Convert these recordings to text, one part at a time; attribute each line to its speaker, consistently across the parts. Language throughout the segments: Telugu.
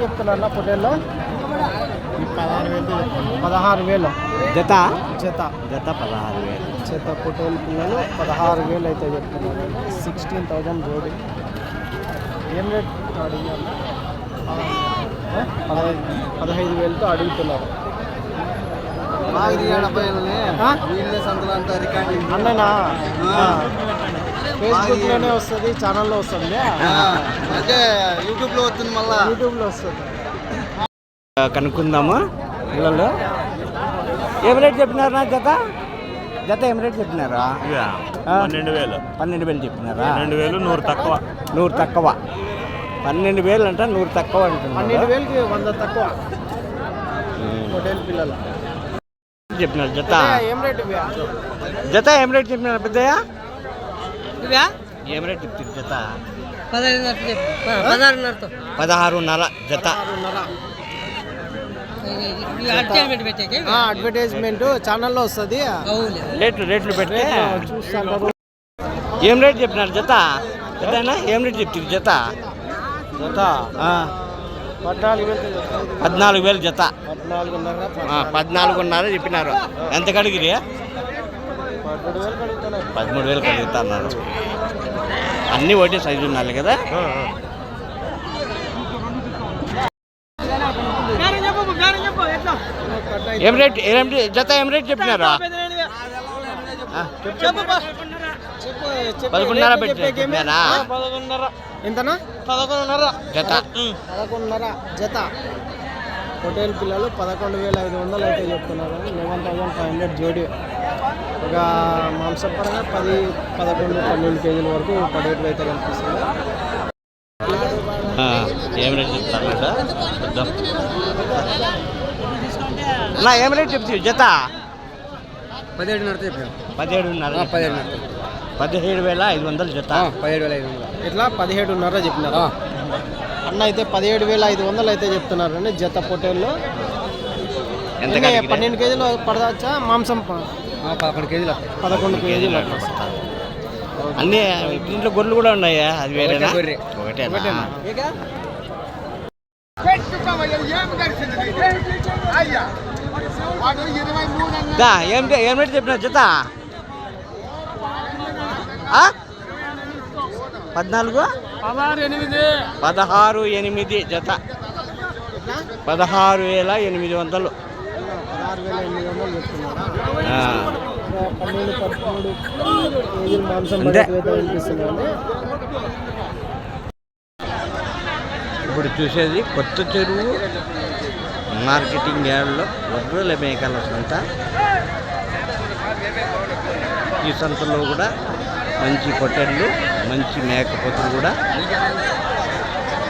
Speaker 1: రేట్ చెప్తున్నారు పొట్టేల్లో పదహారు వేలు పదహారు వేలు.
Speaker 2: జత?
Speaker 1: చేత
Speaker 2: జత పదహారు వేలు.
Speaker 1: చేత పొట్టేలు పిల్లలు పదహారు వేలు అయితే చెప్తున్నారు. సిక్స్టీన్ థౌజండ్ జోడి. ఏం రేట్ అడిగారు? పదహైదు పదహైదు వేలతో అడుగుతున్నారు? అన్ననా? ఫేస్బుక్లోనే వస్తుంది ఛానల్లో వస్తుంది
Speaker 3: అంటే యూట్యూబ్లో వస్తుంది మళ్ళా.
Speaker 1: యూట్యూబ్లో వస్తుంది.
Speaker 2: కనుక్కుందాము పిల్లలు. ఏం రేట్ చెప్పినారు నా జత? జత ఏం రేట్ చెప్పినారా.
Speaker 4: పన్నెండు వేలు.
Speaker 2: పన్నెండు వేలు చెప్పినారా?
Speaker 4: రెండు వేలు నూరు తక్కువ.
Speaker 2: నూరు తక్కువ. పన్నెండు వేలు అంటే నూరు తక్కువ
Speaker 1: పన్నెండు
Speaker 2: అంటున్నారు
Speaker 1: వేలకి వంద తక్కువ. హోటల్ పిల్లలు.
Speaker 2: చెప్పినారు జత?
Speaker 1: ఏం రేట్
Speaker 2: జత ఏం రేట్ చెప్పినారు పెద్దయ్య? ఏం రేట్ చెప్తారు జత?
Speaker 5: పదహారున్నరతో.
Speaker 2: పదహారున్నర జత.
Speaker 5: అడ్వర్టైజ్మెంట్ పెట్టేకి
Speaker 1: ఆ, అడ్వర్టైజ్మెంట్ ఛానల్లో వస్తుంది.
Speaker 2: రేట్లు రేట్లు పెడితే.
Speaker 1: చూస్తుంటారు
Speaker 2: ఏం రేట్ చెప్పినారు జత? పెద్దనా? ఏం రేట్ చెప్తారు జత?
Speaker 1: జత?
Speaker 2: ఆ,
Speaker 1: పద్నాలుగు వేలు
Speaker 2: పద్నాలుగు వేలు జత.
Speaker 1: పద్నాలుగున్నర
Speaker 2: చెప్పినారు. ఎంత కడిగిరి
Speaker 1: పదమూడు వేలు
Speaker 2: వేలు కడుగుతున్నారు అన్నీ ఒకటే సైజు ఉండాలి కదా? ఏం రేట్ ఏం జత ఏం రేట్ చెప్పినారా? పదకొండున్నర పెట్టి చెప్పినారా?
Speaker 1: పదకొండున్నర ఎంతనా? పదకొండున్నర.
Speaker 2: జత.
Speaker 1: పదకొండున్నర జత. హోటల్ పిల్లలు పదకొండు వేల ఐదు వందలు అయితే చెప్తున్నారు. లెవెన్ థౌసండ్ ఫైవ్ హండ్రెడ్ జోడి. ఒక మాంసపరంగా పది పదకొండు పన్నెండు కేజీల వరకు పడేట్లు అయితే కనిపిస్తుంది.
Speaker 2: ఆ, ఏం రేట్ చెప్తారు చూద్దాం నా ఏం రేట్ చెప్తావు జత?
Speaker 3: పదిహేడున్నరతో చెప్పాను
Speaker 2: పదిహేడున్నర
Speaker 3: పదిహేడున్నర
Speaker 2: పదిహేడు వేల ఐదు వందలు జత.
Speaker 3: పదిహేడు వేల ఐదు వందలు.
Speaker 1: ఇట్లా పదిహేడున్నర చెప్పినారు. అన్న అయితే పదిహేడు వేల ఐదు వందలు అయితే చెప్తున్నారండి జత పొట్టేళ్ళు
Speaker 2: ఎంత?
Speaker 1: పన్నెండు కేజీలు పడవచ్చా మాంసం
Speaker 3: పదకొండు కేజీలు
Speaker 1: పదకొండు కేజీలు
Speaker 2: అన్ని దీంట్లో గొర్రెలు కూడా ఉన్నాయా? అది వేరేనా?
Speaker 3: గొర్రె.
Speaker 2: ఒకటేనా? ఏం ఏం రేట్ చెప్పిన జత? పద్నాలుగు? పదహారు ఎనిమిది. జత. పదహారు వేల ఎనిమిది వందలు.
Speaker 1: పదహారు వేల ఎనిమిది వందలు చెప్తున్నారా.
Speaker 2: ఆ,
Speaker 1: పన్నెండు పదమూడు కేజీలు మాంసం
Speaker 2: అంతే.
Speaker 1: పడేట్లు అయితే వినిపిస్తుందండి
Speaker 2: ఇప్పుడు చూసేది కొత్త చెరువు మార్కెటింగ్ యార్డ్లో వడ్రుల మేకల సంత ఈ సంతలో కూడా మంచి పొట్టెళ్ళు మంచి మేకపోతులు కూడా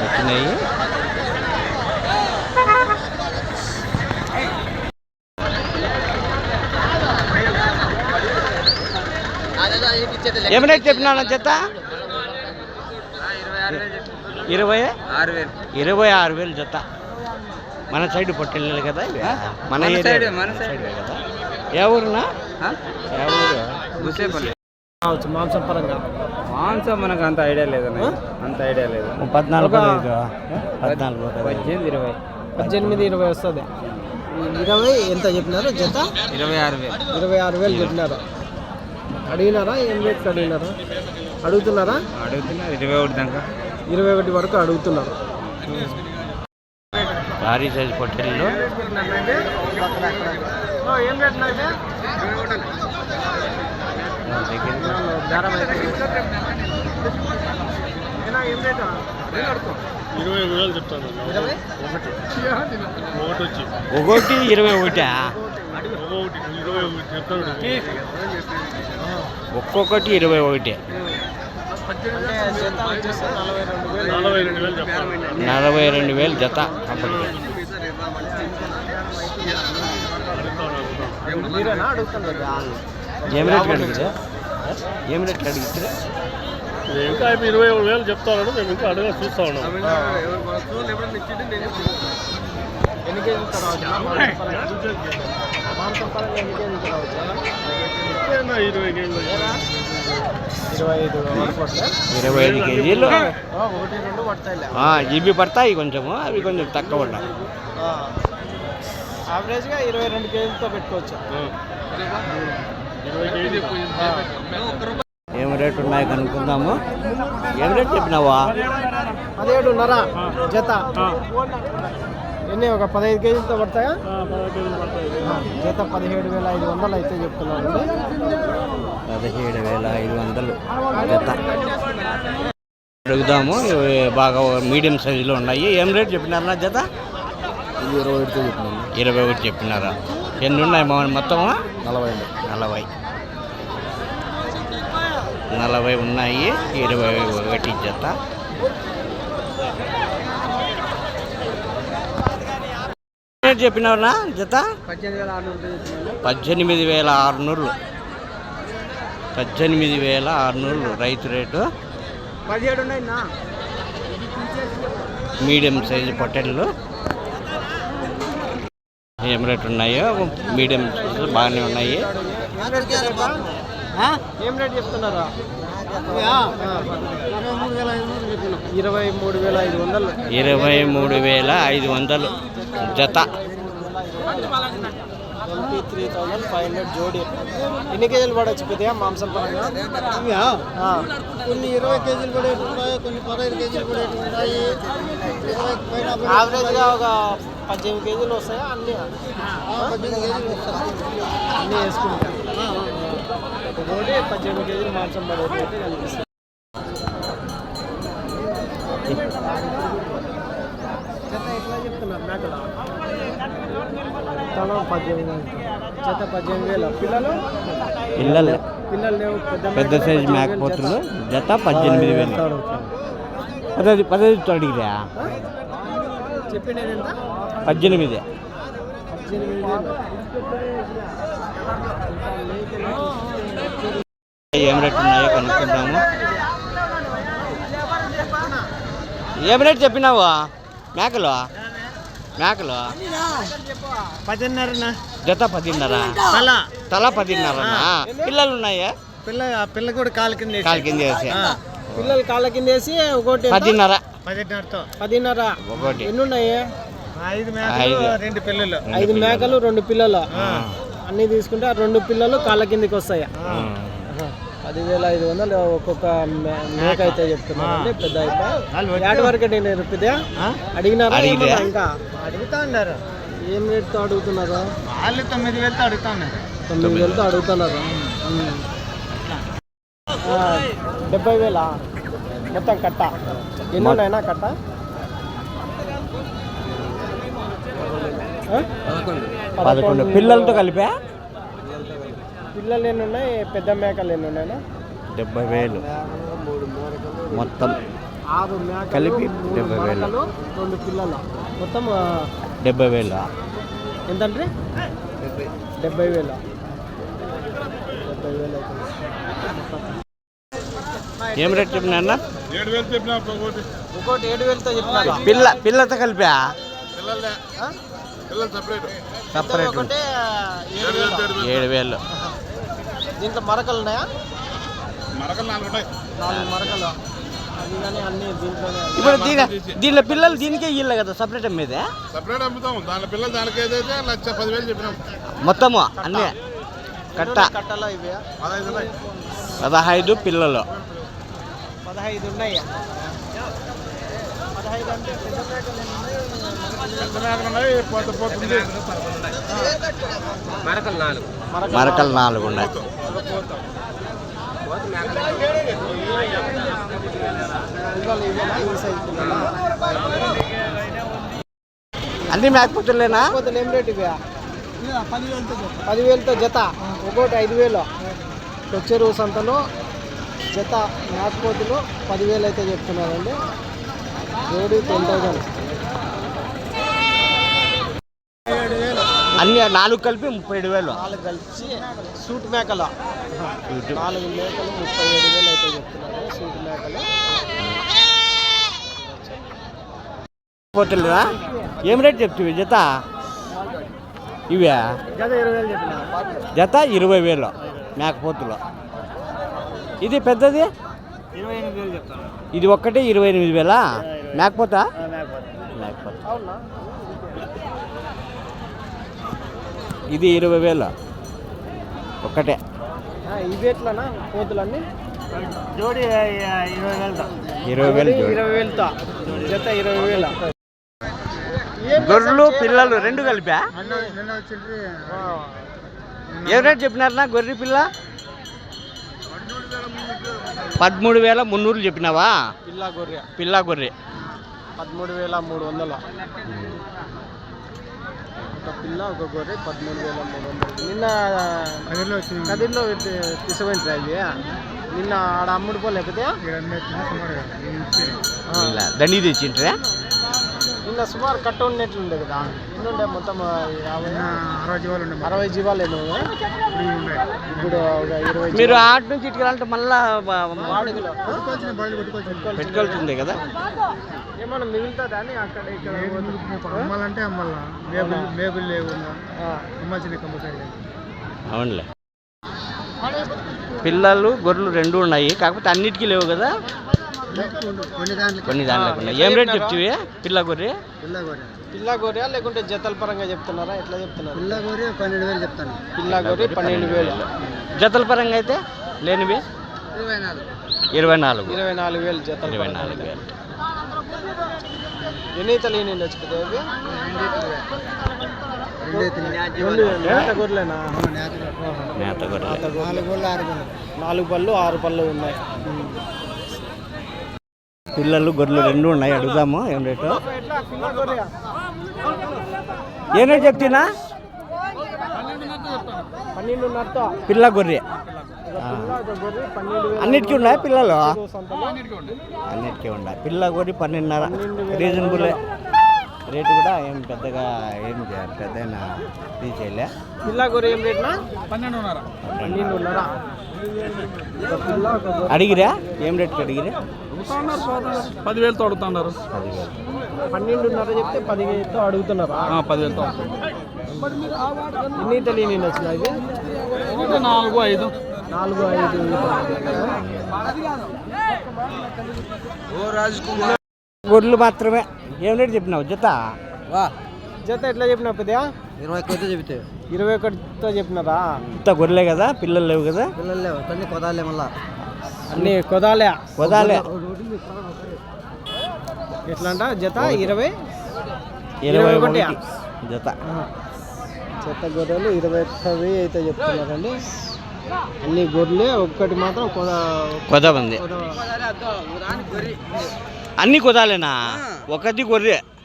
Speaker 2: వచ్చినాయి. ఏమైనా చెప్పినా జత ఇరవై
Speaker 3: ఆరు వేలు
Speaker 2: ఇరవై ఆరు వేలు జత మన సైడ్ పొట్టెళ్ళు కదా ఇవి? మన
Speaker 3: సైడే, మన
Speaker 2: సైడే. కదా. ఏ ఊరునా? ఏ ఊరు?
Speaker 1: మాంసం పరంగా.
Speaker 3: మాంసం మనకు అంత ఐడియా లేదన్న అంత ఐడియా లేదు.
Speaker 2: పద్నాలుగు. పద్నాలుగు.
Speaker 3: పద్దెనిమిది ఇరవై.
Speaker 1: పద్దెనిమిది ఇరవై వస్తుంది. ఇరవై ఎంత చెప్పినారు జత
Speaker 3: ఇరవై ఆరు వేలు.
Speaker 1: ఇరవై ఆరు వేలు చెప్పినారు. అడిగినారా? ఏం రేట్ అడిగినారా? అడుగుతున్నారా?
Speaker 3: అడుగుతున్నా ఇరవై ఒకటి దాకా.
Speaker 1: ఇరవై ఒకటి వరకు అడుగుతున్నారు.
Speaker 2: భారీ సైజు
Speaker 4: ఇరవై ఒకటి. వచ్చి
Speaker 2: ఒకటి ఇరవై ఒకటా?
Speaker 4: ఒకటి ఇరవై ఒకటి చెప్తాను.
Speaker 2: ఒక్కొక్కటి ఇరవై ఒకటి.
Speaker 1: అంటే జత వచ్చేసి నలభై రెండు వేలు
Speaker 2: జత అప్పటికి ఏం అడిగితే ఏం రేట్ అడిగితే
Speaker 4: ఇంకా ఇరవై వేలు చెప్తాను మేము ఇంకా అడగా చూస్తా ఉన్నాం.
Speaker 1: ఎన్ని మాంసం పరంగా రావచ్చు
Speaker 4: ఇరవై కేజీలు
Speaker 1: ఇరవై ఐదు వరకు వస్తాయి
Speaker 2: ఇరవై ఐదు కేజీలు.
Speaker 1: ఆ, ఒకటి రెండు పడతాయిలే.
Speaker 2: ఆ, ఇవి పడతాయి కొంచెము అవి కొంచెం తక్కువ పడ్డాయి
Speaker 1: యావరేజ్గా ఇరవై రెండు కేజీలతో పెట్టుకోవచ్చు.
Speaker 2: ఏం రేట్ ఉన్నాయి కనుక్కుందాము. ఏం రేట్ చెప్పినావా?
Speaker 1: పదిహేడున్నర జత. ఎన్ని? ఒక పదహైదు కేజీలతో పడతాయా? ఆ, జత పదిహేడు వేల ఐదు వందలు అయితే చెప్తున్నాను
Speaker 2: పదిహేడు వేల ఐదు వందలు జత. అడుగుదాము ఇవి బాగా మీడియం సైజులో ఉన్నాయి. ఏం రేట్ చెప్పినారా జత?
Speaker 1: ఇరవై ఒకటితో చెప్పినాను
Speaker 2: ఇరవై ఒకటి చెప్పినారా? ఎన్ని ఉన్నాయి మా మొత్తము?
Speaker 1: నలభై
Speaker 2: నలభై. నలభై ఉన్నాయి ఇరవై ఒకటి జత. రేట్ చెప్పినావునా జత?
Speaker 1: పద్దెనిమిది వేల
Speaker 2: ఆరునూరు పద్దెనిమిది వేల ఆరునూరు రైతు రేటు. మీడియం సైజు పొట్టెళ్ళు ఏం రేట్ ఉన్నాయో మీడియం సైజు బాగానే ఉన్నాయి.
Speaker 1: ఏం రేట్ చెప్తున్నారా? ఇరవై మూడు వేల ఐదు వందలు
Speaker 2: ఇరవై మూడు వేల ఐదు వందలు. జత.
Speaker 1: Twenty three thousand five hundred జోడి. ఎన్ని కేజీలు పడవచ్చు పెద్దగా మాంసం పరంగా.
Speaker 5: కొన్ని ఇరవై కేజీలు కూడా ఉన్నాయి కొన్ని పదహైదు కేజీలు కూడా ఉన్నాయి.
Speaker 1: యావరేజ్గా ఒక పద్దెనిమిది కేజీలు వస్తాయా? అన్ని?
Speaker 5: పద్దెనిమిది కేజీలు వస్తాయి.
Speaker 1: అన్నీ వేసుకుంటాం. ఒక జోడి పద్దెనిమిది కేజీలు మాంసం అయితే కనిపిస్తుంది పద్దెనిమిది జత పద్దెనిమిది వేలు. పిల్లలు
Speaker 2: పిల్లలు.
Speaker 1: పిల్లలు లేవు పెద్ద
Speaker 2: సైజు మేకపోతులు జత పద్దెనిమిది వేలు. పదహైదు పదహైదు
Speaker 1: చెప్పినది ఎంత?
Speaker 2: పద్దెనిమిది. ఏం రేట్ ఉన్నాయో కనుక్కుందాము. ఏం రేట్ చెప్పినావు? మేకలు మేకలు
Speaker 1: పదిన్నరనా?
Speaker 2: జత పదిన్నర.
Speaker 1: అలా
Speaker 2: తల పదిన్నరనా? పిల్లలు ఉన్నాయా
Speaker 1: పిల్ల ఆ పిల్ల కూడా కాలు కింద.
Speaker 2: కాలు కింద వేసి
Speaker 1: పిల్లలు కాళ్ళ కింద వేసి ఒకటి?
Speaker 2: పదిన్నర.
Speaker 1: పదిన్నరతో. పదిన్నర.
Speaker 2: ఒకటి.
Speaker 1: ఎన్ని ఉన్నాయి
Speaker 2: ఐదు.
Speaker 1: మేకలు రెండు పిల్లలు. ఐదు మేకలు రెండు పిల్లలు. అన్ని తీసుకుంటే ఆ రెండు పిల్లలు కాళ్ళ కిందకి వస్తాయి. పదివేల ఐదు వందలు ఒక్కొక్క మేక అయితే చెప్తున్నారండి పెద్ద అయితే ఏడు వరకు అడిగినారు పెద్ద అడిగినారా ఇంకా? అడుగుతా ఉన్నారు ఏం రేట్తో అడుగుతున్నారు?
Speaker 5: వాళ్ళు తొమ్మిది వేలతో అడుగుతా ఉన్నారు.
Speaker 1: తొమ్మిది వేలతో అడుగుతున్నారు. డెబ్బై వేలా? మొత్తం కట్ట? ఎన్ని ఉన్నాయినా కట్ట?
Speaker 2: పదకొండు. పిల్లలతో కలిపా?
Speaker 1: పిల్లలు ఎన్ని ఉన్నాయి పెద్ద మేకలు ఎన్ని ఉన్నాయినా
Speaker 2: డెబ్బై వేలు. మొత్తం
Speaker 1: ఆరు మేకలు
Speaker 2: కలిపి డెబ్బై వేలు.
Speaker 1: రెండు పిల్లలు. మొత్తం
Speaker 2: డెబ్బై వేలు?
Speaker 1: ఎంతంటే డెబ్బై. వేలు? డెబ్బై వేలు
Speaker 2: ఏం రేట్ చెప్పినా
Speaker 4: ఏడు వేలు చెప్పిన ఒకటి
Speaker 1: ఇంకోటి ఏడు వేలతో చెప్పినారు
Speaker 2: పిల్ల పిల్లతో కలిపా?
Speaker 4: పిల్లలే పిల్లలు సపరేట్.
Speaker 2: సపరేట్.
Speaker 1: ఏడు వేలు. దీంట్లో మరకలు ఉన్నాయా?
Speaker 4: మరకలు నాలుగు
Speaker 1: నాలుగు మరకలు? అది కానీ అన్ని దీంట్లోనే
Speaker 2: ఇప్పుడు దీని దీనిలో పిల్లలు దీనికే ఇయ్యాలి కదా సపరేట్ అమ్మేదే?
Speaker 4: సపరేట్ అమ్ముతాం. దాని పిల్లలు దానికి ఏదైతే లక్ష పదివేలు చెప్పినాం.
Speaker 2: మొత్తము? అన్నీ? కట్ట.
Speaker 1: కట్టలో ఇవి.
Speaker 4: పదహైదు ఉన్నాయి.
Speaker 2: పదహైదు పిల్లలు.
Speaker 1: పదహైదు ఉన్నాయి పదహైదు అంటే పెద్ద మేకలు ఎన్ని ఉన్నాయి?
Speaker 4: ఎంత మేరకు ఉన్నాయి పోత పోతుంది
Speaker 1: మరకలు
Speaker 2: మరకలు నాలుగు ఉన్నాయి? అన్ని మేకపోతులేనా
Speaker 1: పోతే ఏం రేట్ ఇవి పదివేలతో జత. ఒక్కోటి ఐదు వేలు. వచ్చేరు సంతలో జత నాటుకోతులు పదివేలు అయితే చెప్తున్నారండి. జోడి టెన్ థౌసండ్.
Speaker 2: అన్ని నాలుగు కలిపి ముప్పై ఏడు వేలు.
Speaker 1: నాలుగు కలిసి సూట్ మేకలు. నాలుగు మేకలు ముప్పై ఏడు వేలు అయితే చెప్తున్నారు. సూట్ మేకలు.
Speaker 2: పోతలేదా? ఏం రేట్ చెప్తివి జత? ఇవే?
Speaker 1: జత ఇరవై వేలు
Speaker 2: మేకపోతులు. ఇది పెద్దది?
Speaker 1: ఇరవై ఎనిమిది వేలు చెప్తాను.
Speaker 2: ఇది ఒక్కటే ఇరవై ఎనిమిది వేలా? మేకపోతా ఇది ఇరవై వేలు. ఒక్కటే.
Speaker 1: ఇవి ఎట్లనా కోతులన్నీ? జోడి ఇరవై వేలతో.
Speaker 2: ఇరవై వేలు.
Speaker 1: ఇరవై వేలతో. జత ఇరవై వేల.
Speaker 2: గొర్రెలు పిల్లలు రెండు కలిపా? ఏం రేట్ చెప్పినారనా గొర్రె పిల్ల? పదమూడు వేల మున్నూరు చెప్పినావా?
Speaker 1: పిల్ల గొర్రె.
Speaker 2: పిల్ల గొర్రె.
Speaker 1: పదమూడు వేల మూడు వందలు. ఒక పిల్ల ఒక గొర్రె పదమూడు వేల మూడు వందలు. నిన్న కదిర్లో తీసుకుంటారా ఇది. నిన్న ఆడ అమ్ముడు పోలేకపోతే?
Speaker 2: ఇలా దండి తెచ్చింట్రే
Speaker 1: నిన్న సుమారు కట్ట ఉన్నట్లుండే కదా ఎన్ని ఉండే మొత్తం అరవై జీవాలు ఉండే అరవై జీవాలు ఏమో ఇప్పుడు ఒక ఇరవై
Speaker 2: మీరు ఆట నుంచి ఇటుకెళ్ళాలంటే మళ్ళా పెట్టుకోవాల్సిందే కదా?
Speaker 1: ఏమన్నా మిగులుతుందా అని అక్కడ ఇక్కడ
Speaker 5: అమ్మాలంటే అమ్మాలా మేబుల్ మేబుల్ లేకుండా
Speaker 1: ఆ.
Speaker 5: అమ్మాల్సింది కంపల్సరీ
Speaker 2: అవునులే. పిల్లలు గొర్రెలు రెండు ఉన్నాయి. కాకపోతే అన్నిటికీ లేవు కదా?
Speaker 5: కొన్ని దాంట్లో
Speaker 2: కొన్ని ఏం రేట్ చెప్తివి? పిల్ల గొర్రె
Speaker 5: పిల్ల గొర్రె
Speaker 1: పిల్ల గొర్రె లేకుంటే జతల పరంగా చెప్తున్నారా? ఎట్లా చెప్తున్నారు?
Speaker 5: పిల్ల గొర్రె పన్నెండు వేలు చెప్తాను.
Speaker 1: పిల్ల గొర్రె పన్నెండు వేలు.
Speaker 2: జతల పరంగా అయితే లేనివి?
Speaker 5: ఇరవై నాలుగు.
Speaker 2: ఇరవై నాలుగు.
Speaker 1: ఇరవై నాలుగు వేలు జతలు
Speaker 2: ఇరవై నాలుగు వేలు.
Speaker 1: ఎన్ని
Speaker 5: ఆరు గొర్రెలు
Speaker 1: నాలుగు పళ్ళు ఆరు పళ్ళు ఉన్నాయి.
Speaker 2: పిల్లలు గొర్రెలు రెండు ఉన్నాయి అడుగుదాము ఏం రేటు? ఏం రేట్ చెప్తున్నా? పిల్ల గొర్రె. అన్నిటికీ ఉన్నాయి పిల్లలు? అన్నిటికీ ఉన్నాయి. పిల్ల గొర్రె పన్నెండున్నర. రీజనబుల్ రేటు కూడా ఏం పెద్దగా ఏం చేయాలి పెద్ద తీసేయలే
Speaker 1: పిల్ల గొర్రె ఏం రేట్నా? పన్నెండున్నర.
Speaker 2: అడిగిరా? ఏం రేట్కి అడిగిరా?
Speaker 3: పదివేలు తోడుతున్నారు
Speaker 2: పదివేలు
Speaker 1: పన్నెండున్నర చెప్తే పదిహేనుతో అడుగుతున్నారు.
Speaker 3: పదివేలు
Speaker 1: ఎన్ని తెలియని వచ్చినాయి?
Speaker 3: నాలుగు ఐదు.
Speaker 1: నాలుగు ఐదు.
Speaker 2: గొర్రెలు మాత్రమే. ఏం రేటు చెప్పినావు? జత?
Speaker 1: జత ఎట్లా చెప్పినా పెద్దయా
Speaker 5: ఇరవై కొద్ది చెబితే
Speaker 1: ఇరవై ఒకటితో చెప్పినారా?
Speaker 2: ఇంత గొర్రెలే కదా? పిల్లలు లేవు కదా?
Speaker 5: పిల్లలు లేవు. కొన్ని కొదాలే మళ్ళా.
Speaker 1: అన్ని కొదాలే.
Speaker 2: వదాలే
Speaker 1: ఎట్లా అంట జత ఇరవై
Speaker 2: ఇరవై
Speaker 1: ఒకటి?
Speaker 2: జత.
Speaker 1: చెత్త గొర్రెలు ఇరవై ఒక్క వెయ్యి అయితే చెప్తున్నారండి. అన్ని గొర్రెలే ఒక్కటి మాత్రం కొద
Speaker 2: కొద ఉంది అన్ని కొదాలేనా? ఒకటి గొర్రె.
Speaker 1: కొదాలా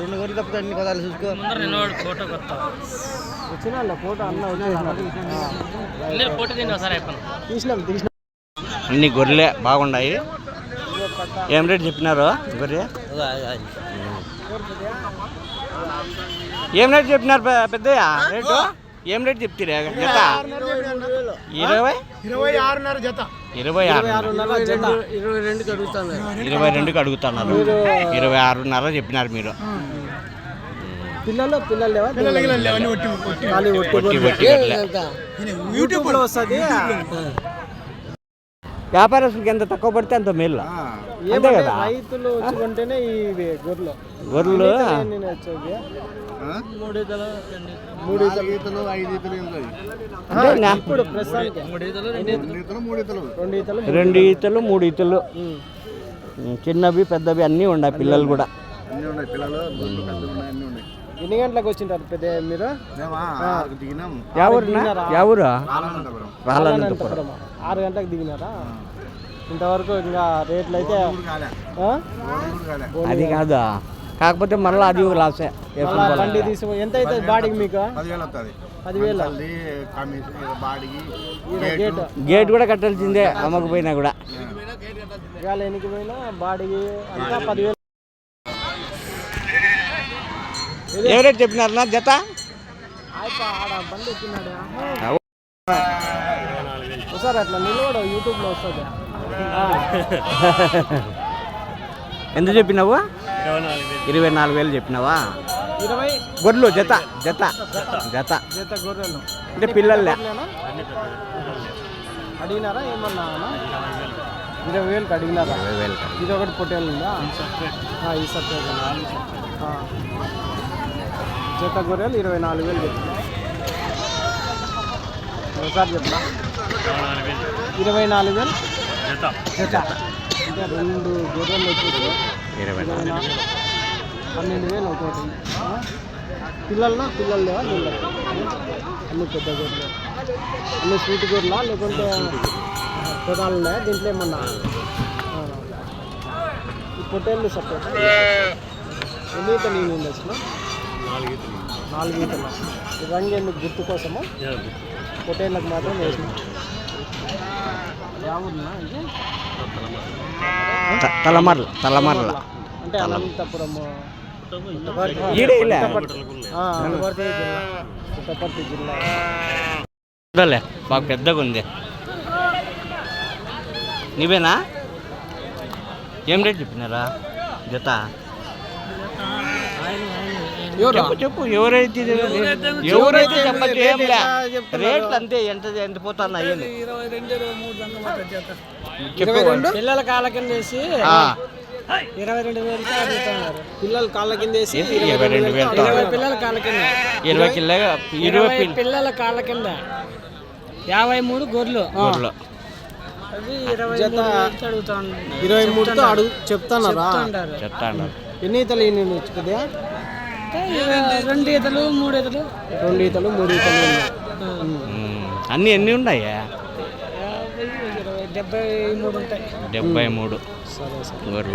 Speaker 5: రెండు గొర్రెలు తప్పితే అన్ని కొదాలు చూసుకో.
Speaker 1: వచ్చిన ఫోటో అన్న. తీసినాం తీసినాం.
Speaker 2: అన్ని గొర్రెలే బాగున్నాయి. ఏం రేట్ చెప్పినారు గొర్రె? ఏం రేట్ చెప్పినారు పెద్దయ్య? రేటు? ఏం రేట్ చెప్తారా? జత? ఇరవై?
Speaker 5: ఇరవై ఆరున్నర జత.
Speaker 2: ఇరవై ఆరు
Speaker 5: ఇరవై రెండుకి అడుగుతాను
Speaker 2: ఇరవై రెండుకి అడుగుతున్నారు ఇరవై ఆరున్నర చెప్పినారు మీరు.
Speaker 1: పిల్లలు పిల్లలు లేవా? ఖాళీ ఒట్టి వస్తుంది.
Speaker 2: వ్యాపారస్తులకి ఎంత తక్కువ పడితే అంత మేలు అంతే కదా?
Speaker 1: రైతులు ఇవి గొర్రెలు.
Speaker 2: గొర్రెలు?
Speaker 1: మూడు ఈతలు
Speaker 5: ఐదు ఈతలు రెండు ఈతలు. మూడు ఈతలు
Speaker 2: చిన్నవి పెద్దవి అన్నీ ఉన్నాయి పిల్లలు కూడా.
Speaker 1: ఎన్ని గంటలకు వచ్చింటారు పెద్ద మీరు?
Speaker 2: ఎవరునా ఎవరు
Speaker 1: అనంతపురం. ఆరు గంటలకు దిగినారా? ఇంతవరకు ఇంకా రేట్లు అయితే
Speaker 2: అది కాదు? కాకపోతే మళ్ళీ అది ఒక లాసే
Speaker 1: మళ్ళా బండి తీసి ఎంత అవుతుంది బాడీకి మీకు?
Speaker 5: పదివేలు
Speaker 1: గేట్.
Speaker 2: గేట్. కూడా కట్టాల్సిందే అమ్మకపోయినా కూడా.
Speaker 1: ఇవాళ ఎనికి పోయినా బాడీకి అంతా పదివేలు.
Speaker 2: జత?
Speaker 1: ఒకసారి అట్లా నిలబడు యూట్యూబ్లో వస్తుంది.
Speaker 2: ఎంత చెప్పినావు? ఇరవై నాలుగు వేలు చెప్పినావా?
Speaker 1: ఇరవై
Speaker 2: గొర్రెలు జత జత జత.
Speaker 1: జత గొర్రెలు.
Speaker 2: అంటే పిల్లలే?
Speaker 1: అడిగినారా? ఏమన్నా? అన్నా? ఇరవై వేలకు అడిగినారా?
Speaker 2: ఇరవై వేలు
Speaker 1: ఇది ఒకటి పొట్టేలు ఉందా? ఆ, ఈ సపరేట్. జత గొర్రెలు ఇరవై నాలుగు వేలు చెప్తున్నా ఒకసారి చెప్పనా ఇరవై నాలుగు వేలు. జత. అంటే రెండు గొర్రెలు వచ్చేసి
Speaker 2: ఇరవై నాలుగు.
Speaker 1: నాలుగు పన్నెండు వేలు ఒకటి? పిల్లలనా? పిల్లలు. లేవా నీళ్ళ అన్ని పెద్ద గొర్రెలు. అన్ని స్వీట్ గొర్రెలా? లేకుంటే పొటాలు ఉన్నాయా దీంట్లో ఏమన్నా? పొట్టేళ్ళు సపరేట్? ఎన్ని ఈతలు నేను ఉండొచ్చిన నాలుగు ఈతలు. ఈ రంగు ఎందుకు? గుర్తు కోసము? పొట్టేళ్ళకి మాత్రం వేసిన.
Speaker 2: తలమర్ల తలమర్ల.
Speaker 1: అంటే జిల్లా.
Speaker 2: బాగా పెద్దగా ఉంది. నీవేనా? ఏం రేట్ చెప్పినారా? జత? చెప్పు చెప్పు ఎవరైతే ఎవరైతే చెప్పచ్చు ఏం లే. రేట్లు అంతే ఎంత ఎంత పోతున్నా అయ్యింది చెప్పు.
Speaker 1: పిల్లల కాళ్ళ కింద వేసి ఇరవై రెండు అడుగుతున్నారు. పిల్లల కాళ్ళ కింద వేసి
Speaker 2: ఇరవై రెండు వేలు
Speaker 1: ఇరవై పిల్లల కాళ్ళ కింద.
Speaker 2: ఇరవై కిలో ఇరవై పిల్
Speaker 1: పిల్లల కాళ్ళ కింద. యాభై మూడు గొర్రెలు. అవి ఇరవై అడుగుతాను ఇరవై మూడుతో అడుగు చెప్తానారా
Speaker 2: చెప్తా అన్నారు
Speaker 1: ఎన్ని ఈతలు ఎన్ని కొద్దిగా రెండు ఈతలు మూడు ఈతలు. రెండు ఈతలు మూడు ఈతలు
Speaker 2: అన్నీ ఎన్ని ఉన్నాయా?
Speaker 1: డెబ్బై మూడు ఉంటాయి.
Speaker 2: డెబ్బై మూడు.
Speaker 1: సరే సరే.